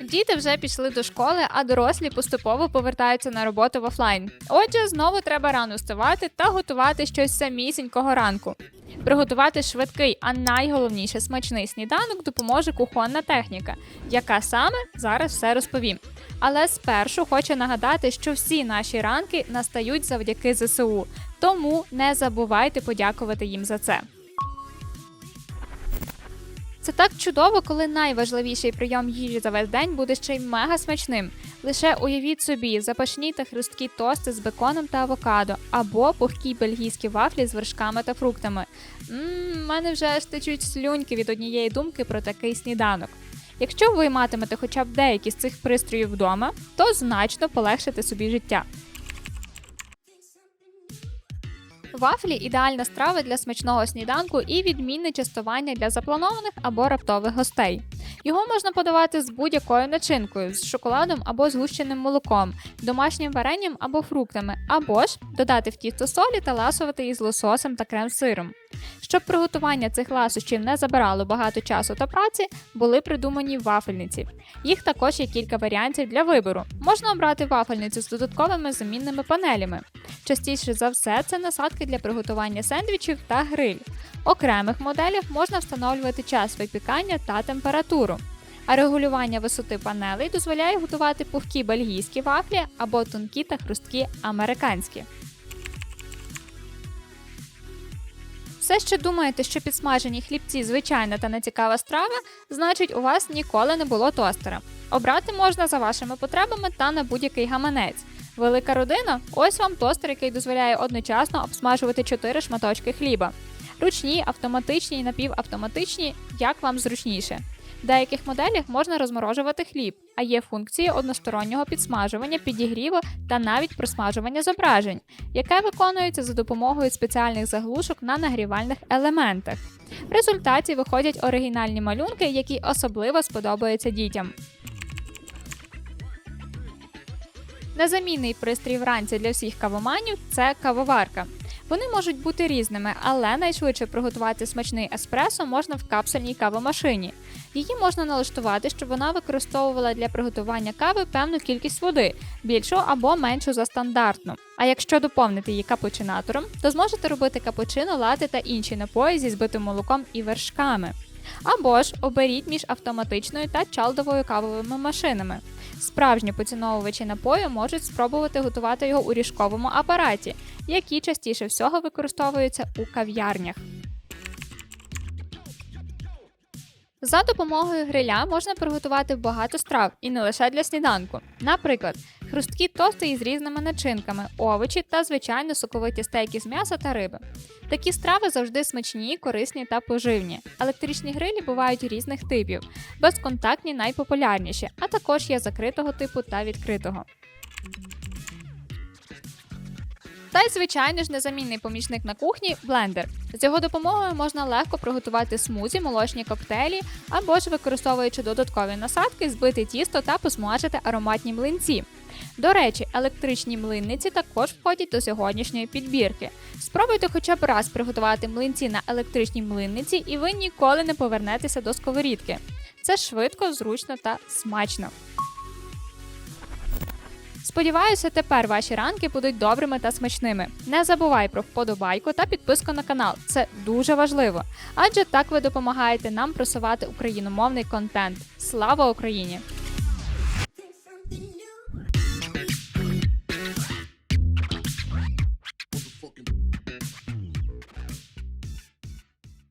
Діти вже пішли до школи, а дорослі поступово повертаються на роботу в офлайн. Отже, знову треба рано вставати та готувати щось самісінького ранку. Приготувати швидкий, а найголовніше смачний сніданок допоможе кухонна техніка, яка саме зараз все розповім. Але спершу хочу нагадати, що всі наші ранки настають завдяки ЗСУ, тому не забувайте подякувати їм за це. Це так чудово, коли найважливіший прийом їжі за весь день буде ще й мега смачним. Лише уявіть собі запашні та хрусткі тости з беконом та авокадо, або пухкі бельгійські вафлі з вершками та фруктами. Ммм, мене вже аж течуть слюньки від однієї думки про такий сніданок. Якщо ви матимете хоча б деякі з цих пристроїв вдома, то значно полегшите собі життя. Вафлі ідеальна страва для смачного сніданку і відмінне частування для запланованих або раптових гостей. Його можна подавати з будь-якою начинкою, з шоколадом або згущеним молоком, домашнім варенням або фруктами, або ж додати в тісто солі та ласувати із лососем та крем-сиром. Щоб приготування цих ласощів не забирало багато часу та праці, були придумані вафельниці. Їх також є кілька варіантів для вибору. Можна обрати вафельницю з додатковими замінними панелями. Частіше за все, це насадки для приготування сендвічів та гриль. Окремих моделях можна встановлювати час випікання та температуру. А регулювання висоти панелей дозволяє готувати пухкі бельгійські вафлі або тонкі та хрусткі американські. Все ще думаєте, що підсмажені хлібці звичайна та нецікава страва, значить у вас ніколи не було тостера. Обрати можна за вашими потребами та на будь-який гаманець. Велика родина ось вам тостер, який дозволяє одночасно обсмажувати 4 шматочки хліба. Ручні, автоматичні і напівавтоматичні, як вам зручніше. В деяких моделях можна розморожувати хліб, а є функції одностороннього підсмажування, підігріву та навіть просмажування зображень, яке виконується за допомогою спеціальних заглушок на нагрівальних елементах. В результаті виходять оригінальні малюнки, які особливо сподобаються дітям. Незамінний пристрій вранці для всіх кавоманів це кавоварка. Вони можуть бути різними, але найшвидше приготувати смачний еспресо можна в капсульній кавомашині. Її можна налаштувати, щоб вона використовувала для приготування кави певну кількість води, більшу або меншу за стандартну. А якщо доповнити її капучинатором, то зможете робити капучино, лати та інші напої зі збитим молоком і вершками. Або ж оберіть між автоматичною та чалдовою кавовими машинами. Справжні поціновувачі напою можуть спробувати готувати його у ріжковому апараті, які частіше всього використовуються у кав'ярнях. За допомогою гриля можна приготувати багато страв і не лише для сніданку. Наприклад, хрусткі тости із різними начинками, овочі та звичайно соковиті стейки з м'яса та риби. Такі страви завжди смачні, корисні та поживні. Електричні грилі бувають різних типів, безконтактні найпопулярніші, а також є закритого типу та відкритого. Та й, звичайно ж, незамінний помічник на кухні блендер. З його допомогою можна легко приготувати смузі, молочні коктейлі або ж використовуючи додаткові насадки, збити тісто та посмажити ароматні млинці. До речі, електричні млинниці також входять до сьогоднішньої підбірки. Спробуйте хоча б раз приготувати млинці на електричній млинниці, і ви ніколи не повернетеся до сковорідки. Це швидко, зручно та смачно. Сподіваюся, тепер ваші ранки будуть добрими та смачними. Не забувай про вподобайку та підписку на канал. Це дуже важливо. Адже так ви допомагаєте нам просувати україномовний контент. Слава Україні!